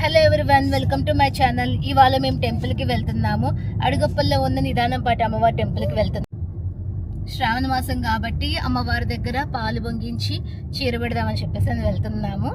Hello one welcome to my channel ఇవాళ మేము టెంపుల్కి వెళ్తున్నాము. అడుగప్పల్లో ఉన్న నిదానం పాటు అమ్మవారి టెంపుల్కి వెళ్తున్నాం శ్రావణ మాసం కాబట్టి అమ్మవారి దగ్గర పాలు పొంగించి చీర పెడదామని చెప్పేసి అని వెళ్తున్నాము.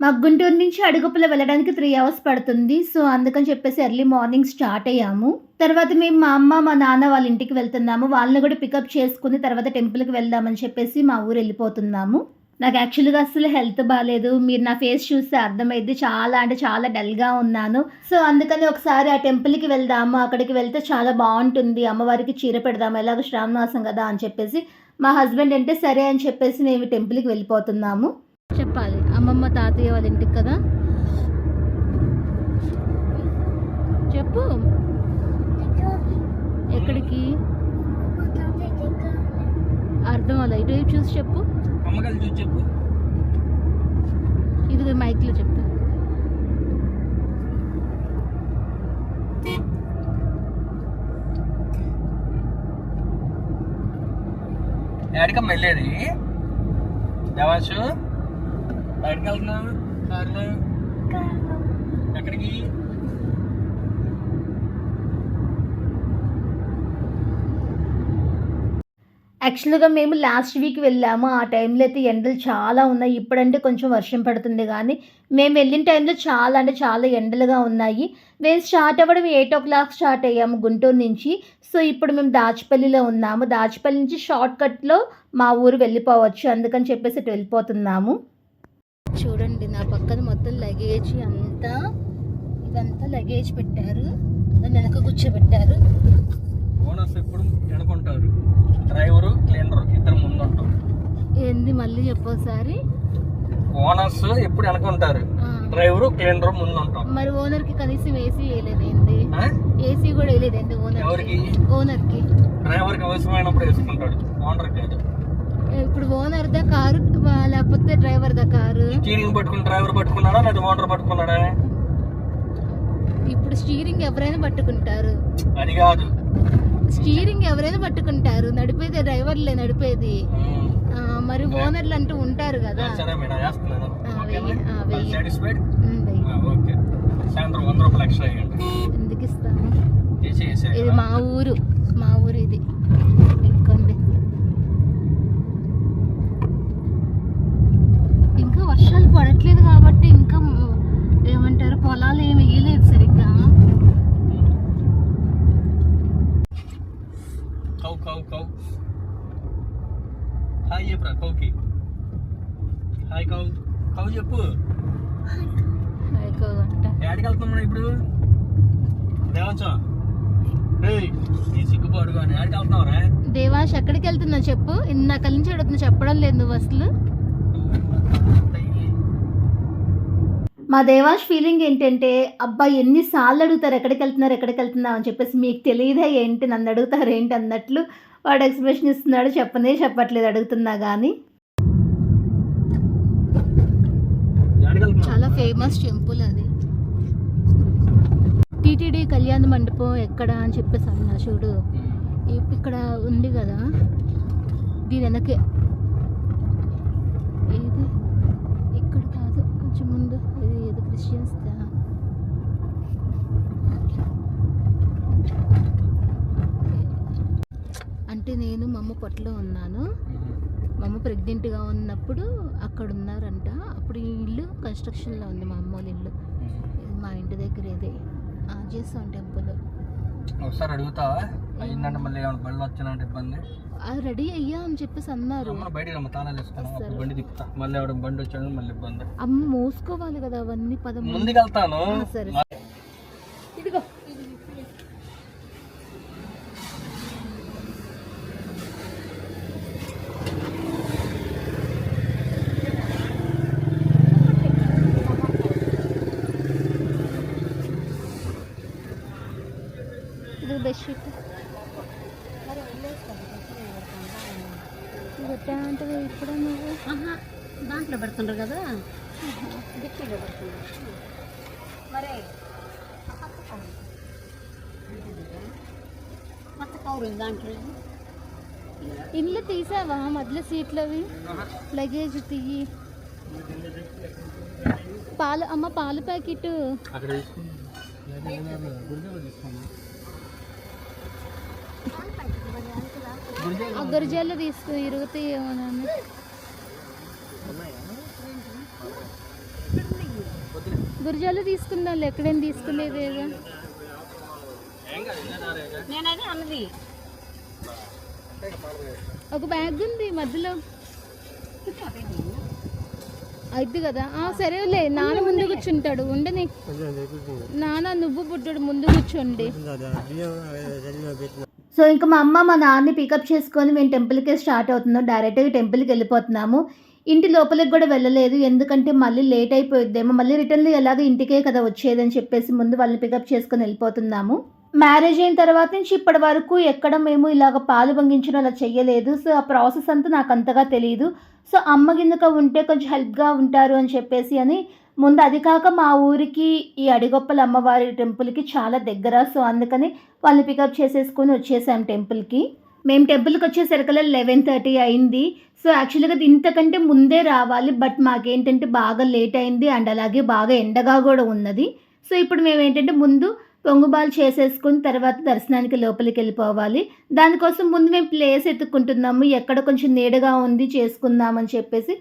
మాకు గుంటూరు నుంచి అడుగుప్పలో వెళ్ళడానికి త్రీ అవర్స్ పడుతుంది. సో అందుకని చెప్పేసి ఎర్లీ మార్నింగ్ స్టార్ట్ అయ్యాము. తర్వాత మేము మా అమ్మ మా నాన్న వాళ్ళ ఇంటికి వెళ్తున్నాము. వాళ్ళని కూడా పికప్ చేసుకుని తర్వాత టెంపుల్కి వెళ్దామని చెప్పేసి మా ఊరు వెళ్ళిపోతున్నాము. నాకు యాక్చువల్గా అసలు హెల్త్ బాగాలేదు మీరు నా ఫేస్ చూస్తే అర్థమైంది చాలా అంటే చాలా డల్గా ఉన్నాను. సో అందుకని ఒకసారి ఆ టెంపుల్కి వెళ్దాము. అక్కడికి వెళ్తే చాలా బాగుంటుంది. అమ్మవారికి చీర పెడదాము. ఎలాగో శ్రావణమాసం కదా అని చెప్పేసి మా హస్బెండ్ అంటే సరే అని చెప్పేసి మేము టెంపుల్కి వెళ్ళిపోతున్నాము. చెప్పాలి. అమ్మమ్మ తాతయ్య వాళ్ళ ఇంటికి కదా? చెప్పు. ఎక్కడికి? అర్థం అలా ఇటు చూసి చెప్పు. అమ్మగారు చూసి చెప్పు. ఇది మైక్లో చెప్పు. ఎక్కడికమ్మ వెళ్ళేది? దేవాంశు ఎక్కడికి వెళ్తున్నావు? కార్లో. ఎక్కడికి? యాక్చువల్గా మేము లాస్ట్ వీక్ వెళ్ళాము. ఆ టైంలో అయితే ఎండలు చాలా ఉన్నాయి. ఇప్పుడంటే కొంచెం వర్షం పడుతుంది కానీ మేము వెళ్ళిన టైంలో చాలా అంటే చాలా ఎండలుగా ఉన్నాయి. మేము స్టార్ట్ అవ్వడం ఎయిట్ ఓ క్లాక్ స్టార్ట్ అయ్యాము గుంటూరు నుంచి. సో ఇప్పుడు మేము దాచిపల్లిలో ఉన్నాము. దాచిపల్లి నుంచి షార్ట్ కట్లో మా ఊరు వెళ్ళిపోవచ్చు. అందుకని చెప్పేసి ఇటు వెళ్ళిపోతున్నాము. చూడండి నా పక్కన మొత్తం లగేజ్ అంతా ఇదంతా లగేజ్ పెట్టారు. వెనక కూర్చోబెట్టారు. ఓనర్స్ ఎప్పుడు వెనుకుంటారు డ్రైవరు క్లీనర్ ఇద్దరు ముందు ఉంటారు ఏంది మళ్ళీ చెప్పోసారి? ఓనర్స్ ఎప్పుడు వెనుకుంటారు డ్రైవరు క్లీనర్ ముందు ఉంటాం మరి ఓనర్కి కనీసం ఏసీ వేయలేదు ఏంది? ఏసీ కూడా వేయలేదు ఏంది ఓనర్ ఎవరికి? ఓనర్కి డ్రైవర్కి అవసరమైనప్పుడు వేసుకుంటాడు. ఓనర్ కాదు. ఇప్పుడు ఓనర్ దా కారు లేకపోతే డ్రైవర్ దా కారు? స్టీరింగ్ పట్టుకుని డ్రైవర్ పట్టుకున్నాడా లేదా ఓనర్ పట్టుకున్నాడా? ఇప్పుడు స్టీరింగ్ ఎవరైనా పట్టుకుంటారు. అది కాదు. స్టీరింగ్ ఎవరైనా పట్టుకుంటారు. నడిపేది డ్రైవర్లే నడిపేది. ఆ, మరి ఓనర్లు అంటూ ఉంటారు కదా. వేయండి ఎందుకు ఇస్తాను? ఇది మా ఊరు. మా ఊరు ఇది. ఎక్కండి ఇంకా వర్షాలు పడట్లేదు కాబట్టి ఇంకా ఏమంటారు పొలాలు ఏమి వేయలేదు సరిగ్గా. కౌ కౌ హాయ్ చెప్పరా కౌకి హాయ్ కౌ కౌ చెప్పు ఏడికి వెళ్తున్నాం ఇప్పుడు ఏయ్ ఈ సిగ్గుపాడు కానీ ఏడికి వెళ్తున్నావురా దేవాష్ ఎక్కడికి వెళ్తున్నా చెప్పు ఇందాక నుంచి అడుగుతున్నా చెప్పడం లేదు నువ్వు అసలు మా దేవాష్ ఫీలింగ్ ఏంటంటే అబ్బా ఎన్నిసార్లు అడుగుతారు ఎక్కడికి వెళ్తున్నారు ఎక్కడికి వెళ్తున్నావు అని చెప్పేసి మీకు తెలియదా ఏంటి నన్ను అడుగుతారు ఏంటి అన్నట్లు వాడు ఎక్స్ప్రెషన్ ఇస్తున్నాడు చెప్పనే చెప్పట్లేదు అడుగుతున్నా కానీ చాలా ఫేమస్ టెంపుల్ అది. టీటీడీ కళ్యాణ మండపం ఎక్కడ అని చెప్పేసి అన్నా చూడు. ఇక్కడ ఉంది కదా. దీని వెనకే ఏది ఇక్కడ కాదు కొంచెం ముందు ఇది ఏది క్రిస్టియన్స్ అంటే నేను మా అమ్మ పొట్టలో ఉన్నాను. మా అమ్మ ప్రెగ్నెంట్గా ఉన్నప్పుడు అక్కడ ఉన్నారంట అప్పుడు ఈ ఇల్లు కన్స్ట్రక్షన్లో ఉంది మా అమ్మ వాళ్ళ ఇల్లు. మా ఇంటి దగ్గర ఇదే. ఆంజనేయ టెంపుల్ ఒకసారి అడుగుతావా? అయిందంటే మళ్ళీ ఏమైనా బండ్లు వచ్చినంటే ఇబ్బంది? అది రెడీ అయ్యా అని చెప్పేసి అన్నారు. అమ్మ బయటికి రమ్మ తాళాలు వేసుకున్నాం. అప్పుడు బండి తిప్పుతా. మళ్ళీ ఎవడ బండి వచ్చాడు మళ్ళీ ఇబ్బంది. అమ్మ మోసుకోవాలి కదా అవన్నీ పదం ముందుకు వెళ్తాను ఆ, సరే. ఇదిగో ఇది బెడ్షీట్ గొట్టా అంటే ఇప్పుడు నువ్వు దాంట్లో పెడుతుండ్రు కదా గిట్టిలో పెడుతుండ్రు మరే మొత్తం కౌరు ఉంది దాంట్లో ఇల్లు తీసావా? మధ్యలో సీట్లు అవి లగేజ్ తీయి. పాలు అమ్మ పాలు ప్యాకెట్. గురిజాలో ఆ తీసుకు ఇరుగుతాయి ఏమో నాన్న. గురిజాలు తీసుకుందాం ఎక్కడైనా తీసుకునేదేగా. నేనదే అన్నది. ఒక బ్యాగ్ ఉంది మధ్యలో. అయితే కదా. ఆ సరేలే నాన్న ముందు కూర్చుంటాడు ఉండని. నాన్న నువ్వు పుట్టాడు ముందు కూర్చోండి. సో ఇంకా మా అమ్మ మా నాన్నని పికప్ చేసుకొని మేము టెంపుల్కే స్టార్ట్ అవుతున్నాం. డైరెక్ట్గా టెంపుల్కి వెళ్ళిపోతున్నాము. ఇంటి లోపలికి కూడా వెళ్ళలేదు. ఎందుకంటే మళ్ళీ లేట్ అయిపోయిద్దేమో. మళ్ళీ రిటర్న్లో ఎలాగో ఇంటికే కదా వచ్చేదని చెప్పేసి ముందు వాళ్ళని పికప్ చేసుకొని వెళ్ళిపోతున్నాము. మ్యారేజ్ అయిన తర్వాత నుంచి ఇప్పటి వరకు ఎక్కడ మేము ఇలాగ పాలు పొంగించడం అలా చేయలేదు సో ఆ ప్రాసెస్ అంతా నాకు అంతగా తెలియదు సో అమ్మ కిందక ఉంటే కొంచెం హెల్ప్గా ఉంటారు అని చెప్పేసి అని. ముందు అది కాక మా ఊరికి ఈ అడిగొప్పల అమ్మవారి టెంపుల్కి చాలా దగ్గర. సో అందుకని వాళ్ళని పికప్ చేసేసుకొని వచ్చేసాం టెంపుల్కి. మేము టెంపుల్కి వచ్చేసరికల్లా లెవెన్ థర్టీ అయింది. సో యాక్చువల్గా ఇంతకంటే ముందే రావాలి. బట్ మాకేంటంటే బాగా లేట్ అయింది. అండ్ అలాగే బాగా ఎండగా కూడా ఉన్నది. సో ఇప్పుడు మేము ఏంటంటే ముందు పొంగుబాలు చేసేసుకుని తర్వాత దర్శనానికి లోపలికి వెళ్ళిపోవాలి. దానికోసం ముందు మేము ప్లేస్ ఎత్తుక్కుంటున్నాము. ఎక్కడ కొంచెం నీడగా ఉంది చేసుకుందామని చెప్పేసి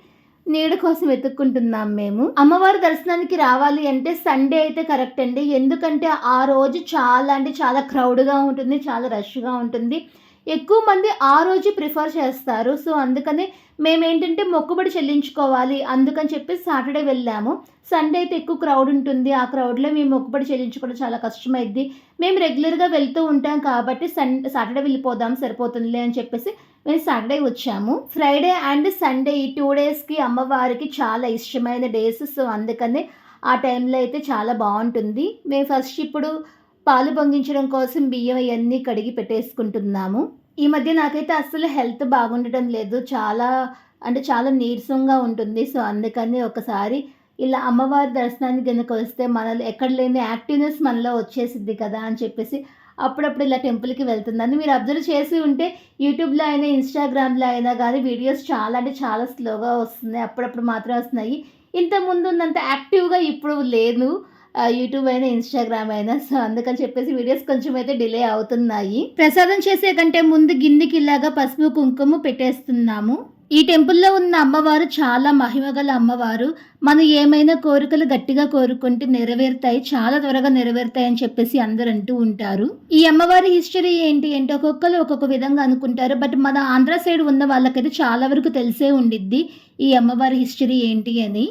నీడ కోసం వెతుక్కుంటున్నాం మేము. అమ్మవారి దర్శనానికి రావాలి అంటే సండే అయితే కరెక్ట్ అండి. ఎందుకంటే ఆ రోజు చాలా అంటే చాలా క్రౌడ్గా ఉంటుంది చాలా రష్గా ఉంటుంది. ఎక్కువ మంది ఆ రోజు ప్రిఫర్ చేస్తారు. సో అందుకని మేమేంటంటే మొక్కుబడి చెల్లించుకోవాలి. అందుకని చెప్పి సాటర్డే వెళ్ళాము. సండే అయితే ఎక్కువ క్రౌడ్ ఉంటుంది. ఆ క్రౌడ్లో మేము మొక్కుబడి చెల్లించుకోవడం చాలా కష్టమైద్ది. మేము రెగ్యులర్గా వెళ్తూ ఉంటాం కాబట్టి సన్ సాటర్డే వెళ్ళిపోదాం సరిపోతుందిలే అని చెప్పేసి మేము సాటర్డే వచ్చాము. ఫ్రైడే అండ్ సండే ఈ టూ డేస్కి అమ్మవారికి చాలా ఇష్టమైన డేస్. సో అందుకని ఆ టైంలో అయితే చాలా బాగుంటుంది. మేము ఫస్ట్ ఇప్పుడు పాలు పొంగించడం కోసం బియ్యం అవన్నీ కడిగి పెట్టేసుకుంటున్నాము. ఈ మధ్య నాకైతే అస్సలు హెల్త్ బాగుండటం లేదు. చాలా అంటే చాలా నీరసంగా ఉంటుంది. సో అందుకని ఒకసారి ఇలా అమ్మవారి దర్శనానికి కనుక వస్తే మనలో ఎక్కడ లేని యాక్టివ్నెస్ మనలో వచ్చేసిద్ది కదా అని చెప్పేసి అప్పుడప్పుడు ఇలా టెంపుల్కి వెళ్తున్నాను మీరు అబ్జర్వ్ చేసి ఉంటే యూట్యూబ్లో అయినా ఇన్స్టాగ్రామ్లో అయినా కానీ వీడియోస్ చాలా అంటే చాలా స్లోగా వస్తున్నాయి. అప్పుడప్పుడు మాత్రం వస్తున్నాయి. ఇంతకుముందు ఉన్నంత యాక్టివ్గా ఇప్పుడు లేదు. యూట్యూబ్ అయినా ఇన్స్టాగ్రామ్ అయినా. సో అందుకని చెప్పేసి వీడియోస్ కొంచెం అయితే డిలే అవుతున్నాయి. ప్రసాదం చేసే కంటే ముందు గిన్నెకి ఇలాగా పసుపు కుంకుమ పెట్టేస్తున్నాము. ఈ టెంపుల్లో ఉన్న అమ్మవారు చాలా మహిమగల అమ్మవారు. మనం ఏమైనా కోరికలు గట్టిగా కోరుకుంటే నెరవేరుతాయి చాలా త్వరగా నెరవేరుతాయి అని చెప్పేసి అందరూ అంటూ ఉంటారు. ఈ అమ్మవారి హిస్టరీ ఏంటి అంటే ఒక్కొక్కరు ఒక్కొక్క విధంగా అనుకుంటారు. బట్ మన ఆంధ్ర సైడ్ ఉన్న వాళ్ళకైతే చాలా వరకు తెలిసే ఉండిద్ది ఈ అమ్మవారి హిస్టరీ ఏంటి అని.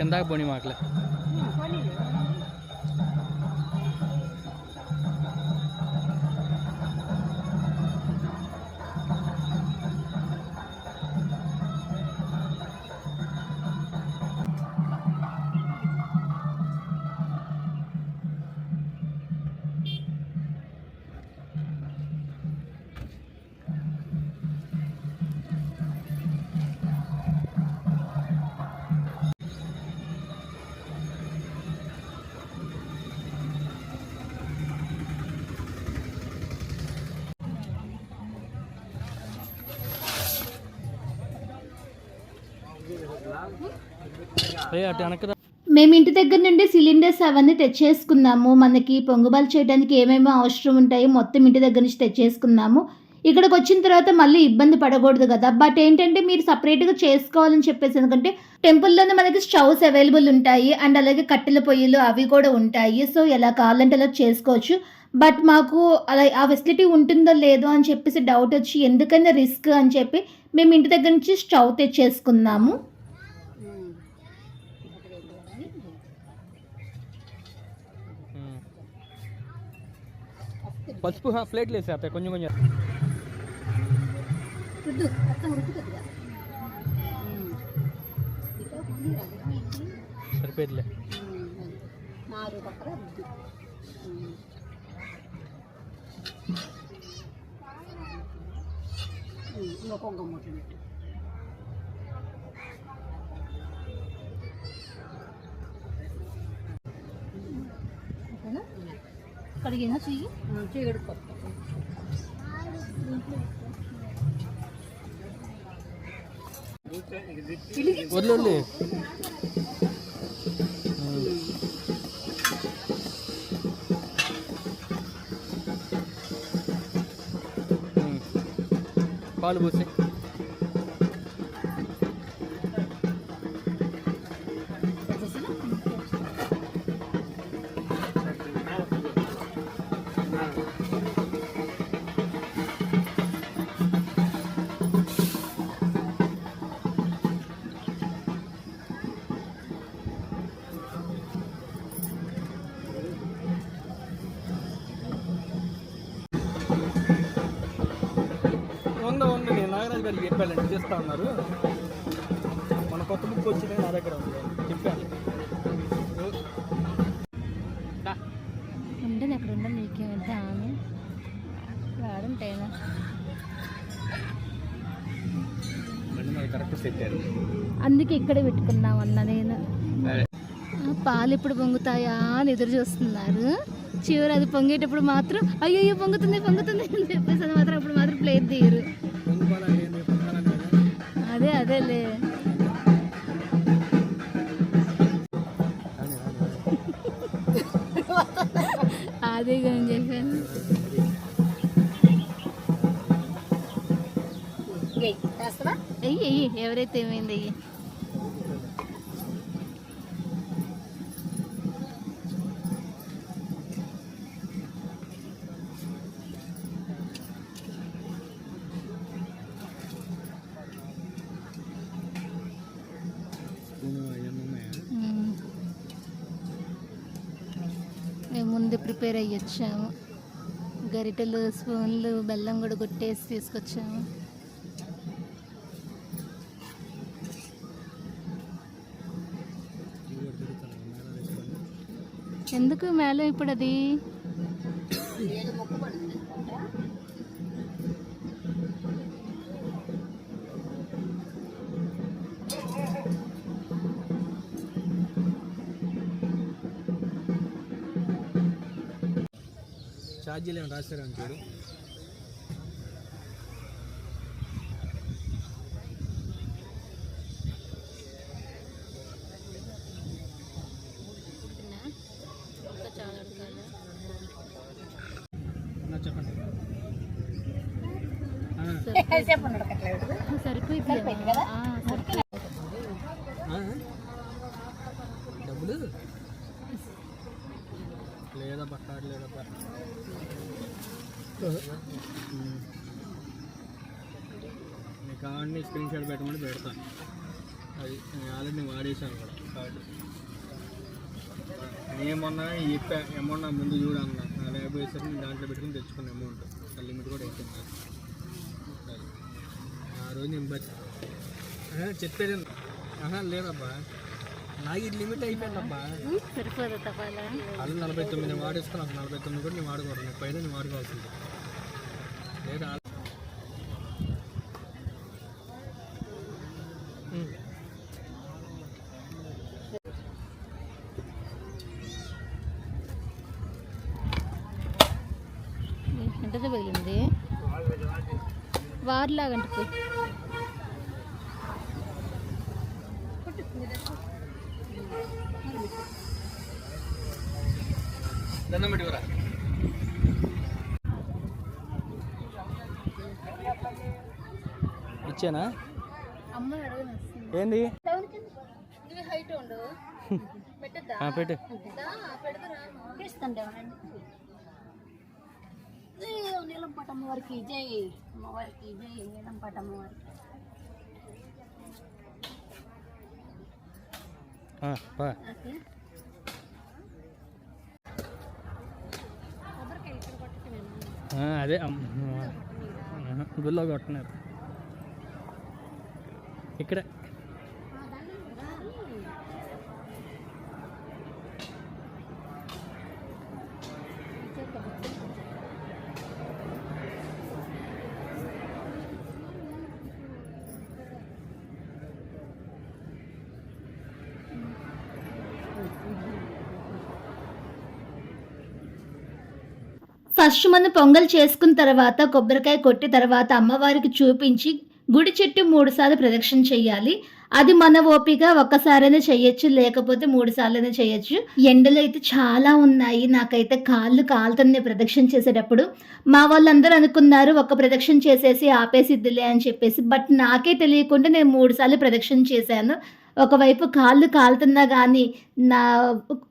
కిందాక పోనీ మాటలే మేము ఇంటి దగ్గర నుండి సిలిండర్స్ అవన్నీ తెచ్చేసుకున్నాము. మనకి పొంగుబాలు చేయడానికి ఏమేమో అవసరం ఉంటాయో మొత్తం ఇంటి దగ్గర నుంచి తెచ్చేసుకున్నాము. ఇక్కడికి వచ్చిన తర్వాత మళ్ళీ ఇబ్బంది పడకూడదు కదా. బట్ ఏంటంటే మీరు సపరేట్గా చేసుకోవాలని చెప్పేసి ఎందుకంటే టెంపుల్లోనే మనకి స్టవ్స్ అవైలబుల్ ఉంటాయి. అండ్ అలాగే కట్టెల పొయ్యిలు అవి కూడా ఉంటాయి. సో ఎలా కావాలంటే అలా చేసుకోవచ్చు. బట్ మాకు అలా ఆ ఫెసిలిటీ ఉంటుందో లేదో అని చెప్పేసి డౌట్ వచ్చి ఎందుకైనా రిస్క్ అని చెప్పి మేము ఇంటి దగ్గర నుంచి స్టవ్ తెచ్చేసుకున్నాము. పసుపు ప్లేట్లు వేసా అత్తయ్య కొంచెం కొంచెం. రుద్దు మొత్తం రుద్దు కడిగినా చెయ్యి ఉమ్, చీగడు వదిలే వదిలే పాలు పోసి చేస్తా ఉన్నారు మన కొత్త బుక్ వచ్చింది నా దగ్గర ఉంది. చెప్పాను. ఉండదు అక్కడ ఉండదు నీకేమంటే ఆమె అందుకే ఇక్కడే పెట్టుకున్నాం అన్న నేను. ఆ, పాలు ఎప్పుడు పొంగుతాయా అని ఎదురు చూస్తున్నారు. చివరి అది పొంగేటప్పుడు మాత్రం అయ్యో పొంగుతుంది పొంగుతుంది అని చెప్పేసి అది మాత్రం అప్పుడు మాత్రం ప్లేట్ తీయరు. అదేలే. అదే కానీ చెప్పాను. ఎవరైతే ఏమైంది అయ్యి స్పూను అవన్నీ ఉన్నాయా? మ్మ్. మేము ముందు ప్రిపేర్ అయ్యి వచ్చాము. గరిటెలు స్పూన్లు బెల్లం కూడా కొట్టేసి తీసుకొచ్చాము. ఎందుకు మేళం ఇప్పుడు అది ఛార్జీలు ఏమైనా రాశారా అని చూడు చెప్పండి. సరిపోయింది కదా? సరిపోయింది ఆ? డబ్బులు లేదా పట్టాడు లేదా కావాలని స్క్రీన్ షాట్ పెట్టమని పెడతాను అది నేను ఆల్రెడీ వాడేసాను కూడా కార్డు. నేను మొన్న చెప్పా అమౌంట్ నా ముందు చూడన్నా నా ల్యాబ్ వేసరికి నేను దాంట్లో పెట్టుకుని తెచ్చుకున్న అమౌంట్ ఆ లిమిట్ కూడా అయిపోయింది. అది. ఆ రోజు నేను బట్ చెప్పేది లేదబ్బా. నాకు ఇది లిమిట్ అయిపోయిందబ్బా. వాళ్ళు నలభై తొమ్మిది వాడేసుకుని ఒక నలభై తొమ్మిది కూడా నేను వాడుకోవాలి. ముప్పై ఐదు నేను వాడుకోవాల్సింది. లేదా వార్లాగంట పోయి. దండం పెట్టుకురా? ఇచ్చానా? ఏంది? ఇవి హైట్ ఉండు. పెట్టద్దా? ఆ, పెట్టు. నీలం పటమ్మ వారికి జై. అమ్మవారికి జై నీలం వారికి అదే గుళ్ళో కొట్టున్నారు ఇక్కడ ఫస్ట్ మనం పొంగల్ చేసుకున్న తర్వాత కొబ్బరికాయ కొట్టి తర్వాత అమ్మవారికి చూపించి గుడి చెట్టు మూడుసార్లు ప్రదక్షిణ చేయాలి అది మన ఓపిక ఒక్కసారైనా చేయొచ్చు లేకపోతే మూడు సార్లైనా చేయొచ్చు ఎండలు అయితే చాలా ఉన్నాయి. నాకైతే కాళ్ళు కాలుతున్నాయి ప్రదక్షిణ చేసేటప్పుడు. మా వాళ్ళందరూ అనుకున్నారు ఒక ప్రదక్షిణ చేసేసి ఆపేసిద్దిలే అని చెప్పేసి. బట్ నాకే తెలియకుండా నేను మూడు సార్లు ప్రదక్షిణ చేశాను. ఒకవైపు కాళ్ళు కాలుతున్నా కానీ నా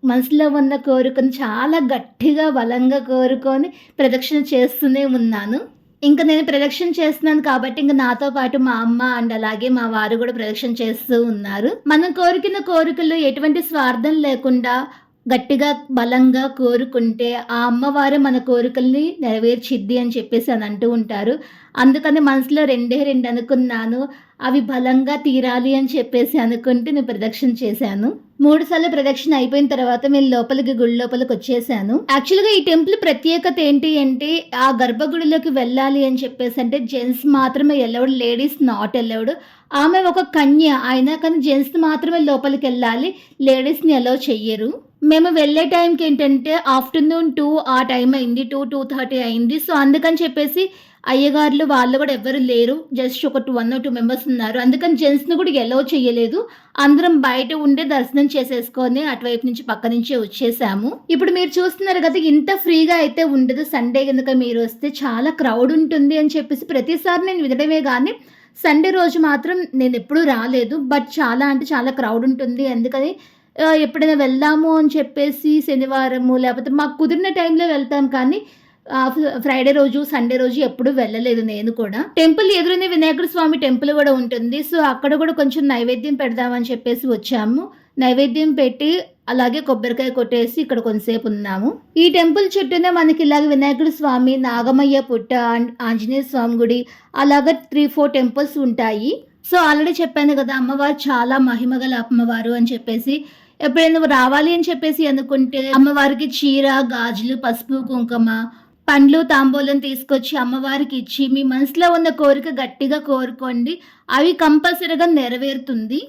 మనసులో ఉన్న కోరికను చాలా గట్టిగా బలంగా కోరుకొని ప్రదక్షిణ చేస్తూనే ఉన్నాను. ఇంకా నేను ప్రదక్షిణ చేస్తున్నాను కాబట్టి ఇంకా నాతో పాటు మా అమ్మ అండ్ అలాగే మా వారు కూడా ప్రదక్షిణ చేస్తూ ఉన్నారు. మనం కోరుకున్న కోరికలు ఎటువంటి స్వార్థం లేకుండా గట్టిగా బలంగా కోరుకుంటే ఆ అమ్మవారు మన కోరికల్ని నెరవేర్చిద్ది అని చెప్పేసి అని అంటూ ఉంటారు. అందుకని మనసులో రెండే రెండు అనుకున్నాను. అవి బలంగా తీరాలి అని చెప్పేసి అనుకుంటే నేను ప్రదక్షిణ చేశాను. మూడు సార్లు ప్రదక్షిణ అయిపోయిన తర్వాత మేము లోపలికి గుడి లోపలికి వచ్చేసాను. యాక్చువల్గా ఈ టెంపుల్ ప్రత్యేకత ఏంటి అంటే ఆ గర్భగుడిలోకి వెళ్ళాలి అని చెప్పేసి అంటే జెంట్స్ మాత్రమే వెళ్ళవుడు లేడీస్ నాట్ వెళ్ళవుడు ఆమె ఒక కన్య అయినా కానీ జెంట్స్ మాత్రమే లోపలికి వెళ్ళాలి లేడీస్ని అలౌ చెయ్యరు. మేము వెళ్ళే టైంకి ఏంటంటే ఆఫ్టర్నూన్ టూ ఆ టైం అయింది టూ టూ థర్టీ అయింది. సో అందుకని చెప్పేసి అయ్యగారులు వాళ్ళు కూడా ఎవ్వరు లేరు. జస్ట్ ఒక టూ వన్ టూ మెంబర్స్ ఉన్నారు. అందుకని జెంట్స్ని కూడా ఎలో చేయలేదు. అందరం బయట ఉండే దర్శనం చేసేసుకొని అటువైపు నుంచి పక్క నుంచే వచ్చేసాము. ఇప్పుడు మీరు చూస్తున్నారు కదా ఇంత ఫ్రీగా అయితే ఉండదు. సండే కనుక మీరు వస్తే చాలా క్రౌడ్ ఉంటుంది అని చెప్పేసి ప్రతిసారి నేను వినడమే కానీ సండే రోజు మాత్రం నేను ఎప్పుడూ రాలేదు. బట్ చాలా అంటే చాలా క్రౌడ్ ఉంటుంది. అందుకని ఎప్పుడైనా వెళ్దాము అని చెప్పేసి శనివారము లేకపోతే మాకు కుదిరిన టైంలో వెళ్తాం కానీ ఫ్రైడే రోజు సండే రోజు ఎప్పుడు వెళ్ళలేదు నేను కూడా. టెంపుల్ ఎదురునే వినాయకుడు స్వామి టెంపుల్ కూడా ఉంటుంది. సో అక్కడ కూడా కొంచెం నైవేద్యం పెడదామని చెప్పేసి వచ్చాము. నైవేద్యం పెట్టి అలాగే కొబ్బరికాయ కొట్టేసి ఇక్కడ కొంతసేపు ఉన్నాము. ఈ టెంపుల్ చుట్టూనే మనకి ఇలాగ వినాయకుడు స్వామి నాగమయ్య పుట్ట ఆంజనేయ స్వామి గుడి అలాగ త్రీ ఫోర్ టెంపుల్స్ ఉంటాయి. సో ఆల్రెడీ చెప్పాను కదా అమ్మవారు చాలా మహిమగల అమ్మవారు అని చెప్పేసి. ఎప్పుడైనా రావాలి అని చెప్పేసి అనుకుంటే అమ్మవారికి చీర గాజులు పసుపు కుంకుమ పండ్లు తాంబూలం తీసుకొచ్చి అమ్మవారికి ఇచ్చి మీ మనసులో ఉన్న కోరిక గట్టిగా కోరుకోండి. అవి కంపల్సరీగా నెరవేరుతుంది.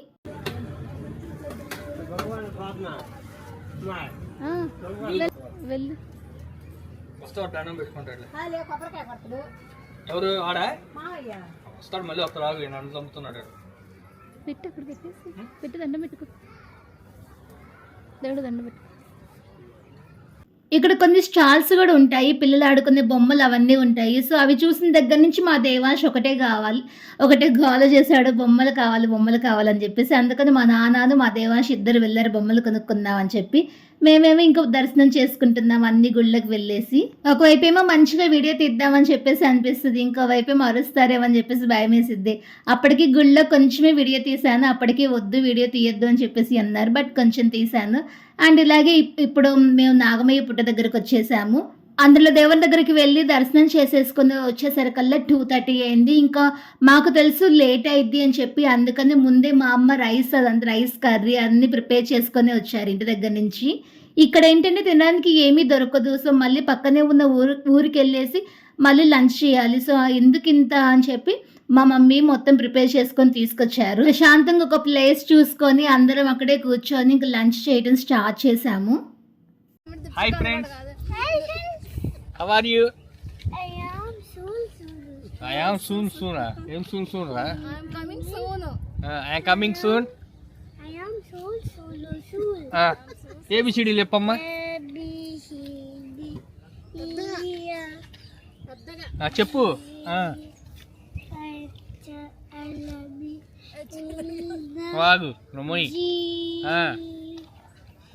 ఎవరు ఆడా? వస్తాడు మళ్ళీ వస్తాడు ఆగు నన్ను చంపుతున్నాడు పెట్టు అక్కడ పెట్టేసి. పెట్టు దండం పెట్టుకో. దేవుడు దండం పెట్టు. ఇక్కడ కొన్ని స్టాల్స్ కూడా ఉంటాయి పిల్లలు ఆడుకునే బొమ్మలు అవన్నీ ఉంటాయి. సో అవి చూసిన దగ్గర నుంచి మా దేవాంశ్ ఒకటే కావాలి ఒకటే గోల చేశాడు బొమ్మలు కావాలి బొమ్మలు కావాలని చెప్పేసి. అందుకని మా నాన్నను మా దేవాంశ్ ఇద్దరు వెళ్ళారు బొమ్మలు కొనుక్కుందాం అని చెప్పి. మేమేమో ఇంకో దర్శనం చేసుకుంటున్నాం అన్ని గుళ్ళకి వెళ్ళేసి. ఒకవైపు ఏమో మంచిగా వీడియో తీద్దామని చెప్పేసి అనిపిస్తుంది ఇంకోవైపు ఏమో అరుస్తారేమని చెప్పేసి భయం వేసిద్ది అప్పటికి గుళ్ళో కొంచెమే వీడియో తీశాను అప్పటికి వద్దు వీడియో తీయొద్దు అని చెప్పేసి అన్నారు బట్ కొంచెం తీశాను. అండ్ ఇలాగే ఇప్- ఇప్పుడు మేము నాగమయ్య పుట్ట దగ్గరకు వచ్చేసాము. అందులో దేవుని దగ్గరికి వెళ్ళి దర్శనం చేసేసుకుని వచ్చేసరికల్లా టూ థర్టీ అయింది. ఇంకా మాకు తెలుసు లేట్ అయింది అని చెప్పి అందుకని ముందే మా అమ్మ రైస్ అదంతా రైస్ కర్రీ అన్ని ప్రిపేర్ చేసుకొని వచ్చారు ఇంటి దగ్గర నుంచి. ఇక్కడ ఏంటంటే తినడానికి ఏమీ దొరకదు. సో మళ్ళీ పక్కనే ఉన్న ఊరు ఊరికి వెళ్ళేసి మళ్ళీ లంచ్ చేయాలి. సో ఎందుకు ఇంత అని చెప్పి మా మమ్మీ మొత్తం ప్రిపేర్ చేసుకొని తీసుకొచ్చారు. ప్రశాంతంగా ఒక ప్లేస్ చూసుకొని అందరం అక్కడే కూర్చొని ఇంకా లంచ్ చేయడం స్టార్ట్ చేసాము hi friends how are you I am soon soon ఏం సూన్ సూన్ రా coming soon I coming soon A B C D చెప్పమ్మా ఆ, చెప్పు. ఆ, వాగు రొమ్మోయ్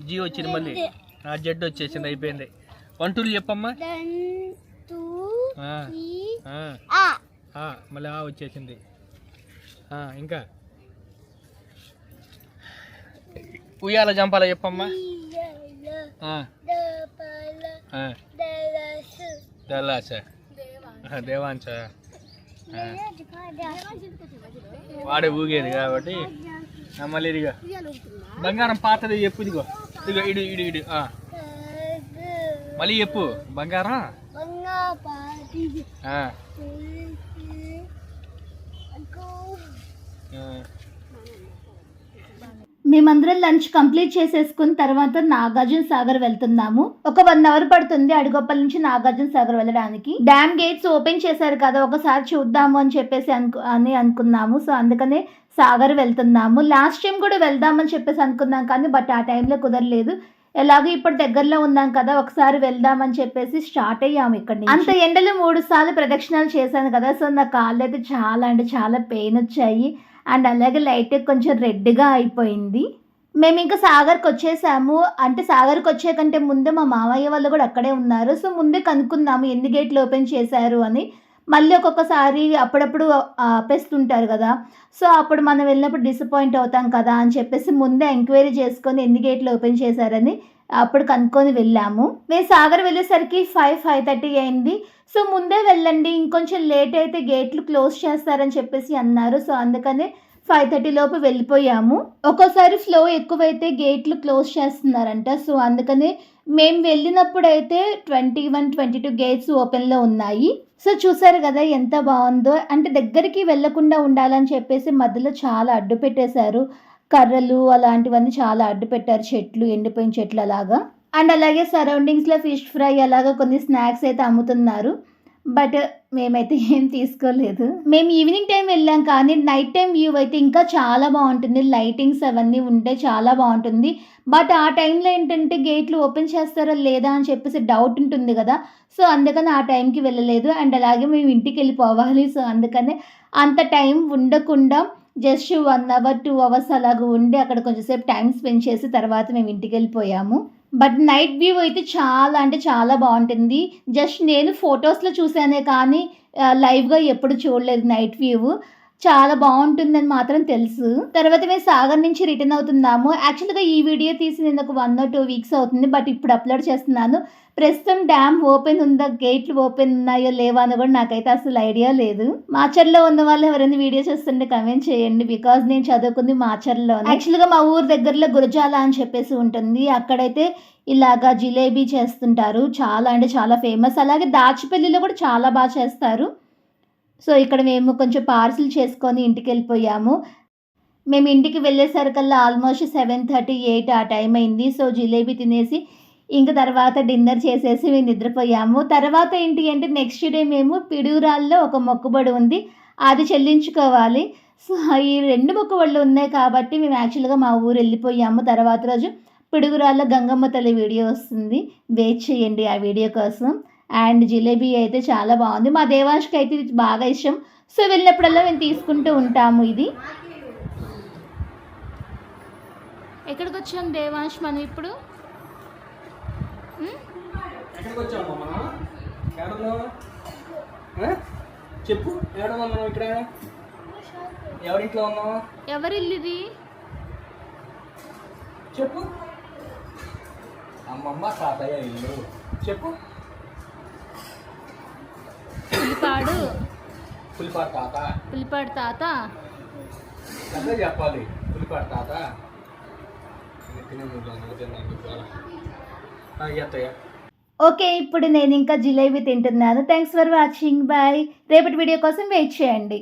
జీ వచ్చింది మళ్ళీ. ఆ జెడ్ వచ్చేసింది అయిపోయింది. వన్ టూలు చెప్పమ్మా మళ్ళీ ఆ వచ్చేసింది. ఇంకా. ఉయ్యాల జంపాల చెప్పమ్మా. ఆ, దేవాంశ. వాడే ఊగేది కాబట్టి. మళ్ళీ ఇదిగో. బంగారం పాతది చెప్పు ఇదిగో. ఇదిగో ఇడు ఇడు ఇడు ఆ. మళ్ళీ చెప్పు. బంగారం. మేమందరం లంచ్ కంప్లీట్ చేసేసుకున్న తర్వాత నాగార్జున సాగర్ వెళ్తున్నాము. ఒక వన్ అవర్ పడుతుంది అడుగొప్పల నుంచి నాగార్జున సాగర్ వెళ్ళడానికి. డ్యామ్ గేట్స్ ఓపెన్ చేశారు కదా ఒకసారి చూద్దాము అని చెప్పేసి అనుకు అని అనుకున్నాము. సో అందుకనే సాగర్ వెళ్తున్నాము. లాస్ట్ టైం కూడా వెళ్దామని చెప్పేసి అనుకున్నాం కానీ బట్ ఆ టైంలో కుదరలేదు. ఎలాగో ఇప్పుడు దగ్గరలో ఉన్నాం కదా ఒకసారి వెళ్దామని చెప్పేసి స్టార్ట్ అయ్యాము ఇక్కడ అంత ఎండలో మూడు సార్లు ప్రదక్షిణాలు చేశాను కదా సో నా కాళ్ళు అయితే చాలా అంటే చాలా పెయిన్ వచ్చాయి. అండ్ అలాగే లైట్ కొంచెం రెడ్గా అయిపోయింది. మేము ఇంకా సాగర్కి వచ్చేసాము. అంటే సాగర్కి వచ్చే కంటే ముందే మా మామయ్య వాళ్ళు కూడా అక్కడే ఉన్నారు. సో ముందే కనుక్కున్నాము ఎన్ని గేట్లు ఓపెన్ చేశారు? అని. మళ్ళీ ఒక్కొక్కసారి అప్పుడప్పుడు ఆపేస్తుంటారు కదా. సో అప్పుడు మనం వెళ్ళినప్పుడు డిసప్పాయింట్ అవుతాం కదా అని చెప్పేసి ముందే ఎంక్వైరీ చేసుకొని ఎన్ని గేట్లు ఓపెన్ చేశారని అప్పుడు కనుక్కొని వెళ్ళాము. మేము సాగర్ వెళ్ళేసరికి ఫైవ్ ఫైవ్ థర్టీ అయింది. సో ముందే వెళ్ళండి ఇంకొంచెం లేట్ అయితే గేట్లు క్లోజ్ చేస్తారని చెప్పేసి అన్నారు. సో అందుకనే ఫైవ్ థర్టీ లోపు వెళ్ళిపోయాము. ఒక్కోసారి ఫ్లో ఎక్కువైతే గేట్లు క్లోజ్ చేస్తున్నారంట. సో అందుకనే మేము వెళ్ళినప్పుడైతే twenty one twenty two gates ఓపెన్లో ఉన్నాయి. సో చూసారు కదా ఎంత బాగుందో. అంటే దగ్గరికి వెళ్ళకుండా ఉండాలని చెప్పేసి మధ్యలో చాలా అడ్డు పెట్టేశారు. కర్రలు అలాంటివన్నీ చాలా అడ్డు పెట్టారు. చెట్లు ఎండిపోయిన చెట్లు అలాగా. అండ్ అలాగే సరౌండింగ్స్లో ఫిష్ ఫ్రై అలాగా కొన్ని స్నాక్స్ అయితే అమ్ముతున్నారు. బట్ మేమైతే ఏం తీసుకోలేదు. మేము ఈవినింగ్ టైం వెళ్ళాం కానీ నైట్ టైం వ్యూ అయితే ఇంకా చాలా బాగుంటుంది. లైటింగ్స్ అవన్నీ ఉంటే చాలా బాగుంటుంది. బట్ ఆ టైంలో ఏంటంటే గేట్లు ఓపెన్ చేస్తారా లేదా అని చెప్పేసి డౌట్ ఉంటుంది కదా. సో అందుకని ఆ టైంకి వెళ్ళలేదు. అండ్ అలాగే మేము ఇంటికి వెళ్ళిపోవాలి. సో అందుకనే అంత టైం ఉండకుండా just one hour two hours అలాగ ఉండి అక్కడ కొంచెంసేపు టైం స్పెండ్ చేసి తర్వాత మేము ఇంటికి వెళ్ళిపోయాము. బట్ నైట్ వ్యూ అయితే చాలా అంటే చాలా బాగుంటుంది. జస్ట్ నేను ఫొటోస్లో చూసానే కానీ లైవ్గా ఎప్పుడు చూడలేదు నైట్ వ్యూ చాలా బాగుంటుందని మాత్రం తెలుసు. తర్వాత మేము సాగర్ నుంచి రిటర్న్ అవుతున్నాము. యాక్చువల్గా ఈ వీడియో తీసి నేను ఒక వన్ ఆర్ టూ వీక్స్ అవుతుంది. బట్ ఇప్పుడు అప్లోడ్ చేస్తున్నాను. ప్రస్తుతం డ్యామ్ ఓపెన్ ఉందా? గేట్లు ఓపెన్ ఉన్నాయో లేవా అని కూడా నాకైతే అసలు ఐడియా లేదు. మాచర్లో ఉన్న వాళ్ళు ఎవరైనా వీడియో చూస్తుంటే కమెంట్ చేయండి. బికాజ్ నేను చదువుకుంది మాచర్లో యాక్చువల్గా మా ఊరు దగ్గరలో గురజాల అని చెప్పేసి ఉంటుంది. అక్కడైతే ఇలాగా జిలేబీ చేస్తుంటారు. చాలా అంటే చాలా ఫేమస్ అలాగే దాచిపల్లిలో కూడా చాలా బాగా చేస్తారు. సో ఇక్కడ మేము కొంచెం పార్సిల్ చేసుకొని ఇంటికి వెళ్ళిపోయాము మేము ఇంటికి వెళ్ళేసరికల్లా ఆల్మోస్ట్ సెవెన్ థర్టీ ఎయిట్ ఆ టైం అయింది. సో జిలేబీ తినేసి ఇంక తర్వాత డిన్నర్ చేసేసి మేము నిద్రపోయాము. తర్వాత ఏంటి అంటే నెక్స్ట్ డే మేము పిడుగురాల్లో ఒక మొక్కుబడి ఉంది. అది చెల్లించుకోవాలి. సో ఈ రెండు మొక్కుబడులు ఉన్నాయి కాబట్టి మేము యాక్చువల్గా మా ఊరు వెళ్ళిపోయాము. తర్వాత రోజు పిడుగురాల్లో గంగమ్మ తల్లి వీడియో వస్తుంది. వెయిట్ చేయండి ఆ వీడియో కోసం. అండ్ జిలేబీ అయితే చాలా బాగుంది. మా దేవాంష్కి అయితే ఇది బాగా ఇష్టం. సో వెళ్ళినప్పుడల్లా మేము తీసుకుంటూ ఉంటాము ఇది. ఎక్కడికి వచ్చాం దేవాంశ్ మనం ఇప్పుడు? చెప్పు మనం ఇక్కడ? ఎవరింట్లో ఇది చెప్పు. అమ్మమ్మ తాతయ్య ఇల్లు. చెప్పు. పులిపాడు. పులిపాడు తాత. పులిపాడు తాత. అదే చెప్పాలి. పులిపాడు తాత. ఓకే ఇప్పుడు నేను ఇంకా జిలేబీ తింటున్నాను. థ్యాంక్స్ ఫర్ వాచింగ్ బాయ్ రేపటి వీడియో కోసం వెయిట్ చేయండి.